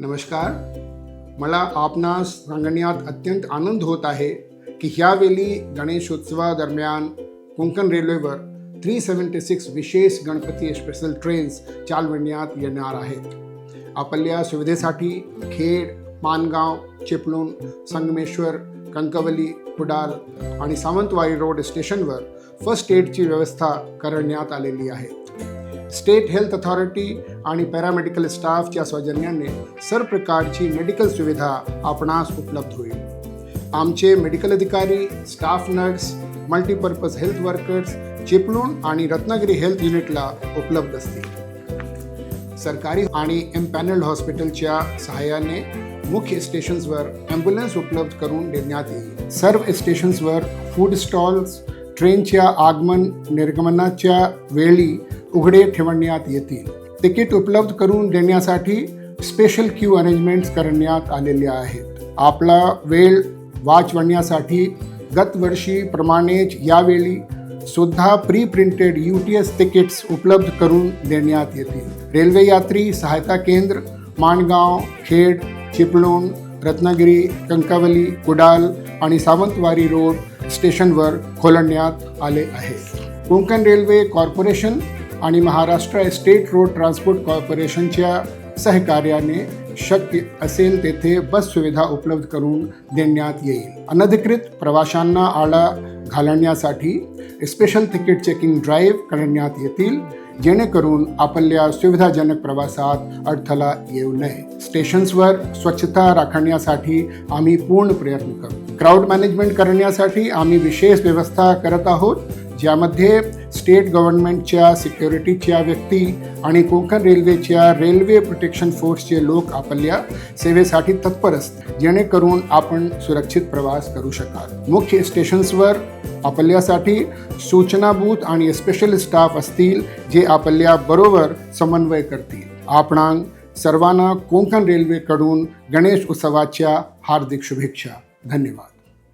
नमस्कार. मला आपणास सांगण्यात अत्यंत आनंद होत आहे की ह्यावेळी गणेशोत्सवादरम्यान कोंकण रेल्वेवर थ्री सेवन्टी सिक्स विशेष गणपती स्पेशल ट्रेन्स चालवण्यात येणार आहेत. आपल्या सुविधेसाठी खेड मानगाव चिपळूण संगमेश्वर कणकवली कुडाल आणि सावंतवाडी रोड स्टेशनवर फर्स्ट एडची व्यवस्था करण्यात आलेली आहे. स्टेट हेल्थ अथॉरिटी आणि पॅरामेडिकल स्टाफच्या सौजन्याने सर्व प्रकारची मेडिकल सुविधा आपणास उपलब्ध होईल. आमचे मेडिकल अधिकारी staff nurse multipurpose health workers Chiplun आणि रत्नागिरी हेल्थ युनिटला उपलब्ध असतील. सरकारी आणि एम्पॅनल्ड हॉस्पिटलच्या सहाय्याने मुख्य स्टेशन्सवर ॲम्ब्युलन्स उपलब्ध करून देण्यात येईल. सर्व स्टेशन्सवर फूड स्टॉल्स ट्रेनच्या आगमन निर्गमनाच्या वेळी उघडे ठेवण्यात येतील. तिकीट उपलब्ध करून देण्यासाठी स्पेशल क्यू अरेंजमेंट्स करण्यात आलेले आहेत. आपला वेळ वाचवण्यासाठी गतवर्षीप्रमाणेच यावेळी सुद्धा pre printed U T S tickets उपलब्ध करून देण्यात येतील. रेल्वे यात्री सहायता केंद्र माणगाव खेड चिपळूण रत्नागिरी कंकावली कुडाल आणि सावंतवाडी रोड स्टेशनवर खोलण्यात आले आहे कोकण रेल्वे कॉर्पोरेशन आणि महाराष्ट्र स्टेट रोड ट्रान्सपोर्ट कॉर्पोरेशनच्या सहकार्याने शक्य असेल तेथे बस सुविधा उपलब्ध करून देण्यात येईल. अनधिकृत प्रवाशांना आळा घालण्यासाठी स्पेशल तिकीट चेकिंग ड्राईव्ह करण्यात येतील जेणेकरून आपल्या सुविधाजनक प्रवासात अडथळा येऊ नये. स्टेशन्सवर स्वच्छता राखण्यासाठी आम्ही पूर्ण प्रयत्न करू. क्राऊड मॅनेजमेंट करण्यासाठी आम्ही विशेष व्यवस्था करत आहोत ज्यामध्ये स्टेट गव्हर्नमेंटच्या सिक्युरिटीच्या व्यक्ती आणि कोकण रेल्वेच्या रेल्वे प्रोटेक्शन फोर्सचे लोक आपल्या सेवेसाठी तत्पर असतात जेणेकरून आपण सुरक्षित प्रवास करू शकाल. मुख्य स्टेशन्सवर आपल्यासाठी सूचना बूथ आणि स्पेशल स्टाफ असतील जे आपल्या बरोबर समन्वय करतील. आपणांक सर्वांना कोकण रेल्वेकडून गणेश उत्सवाच्या हार्दिक शुभेच्छा. धन्यवाद.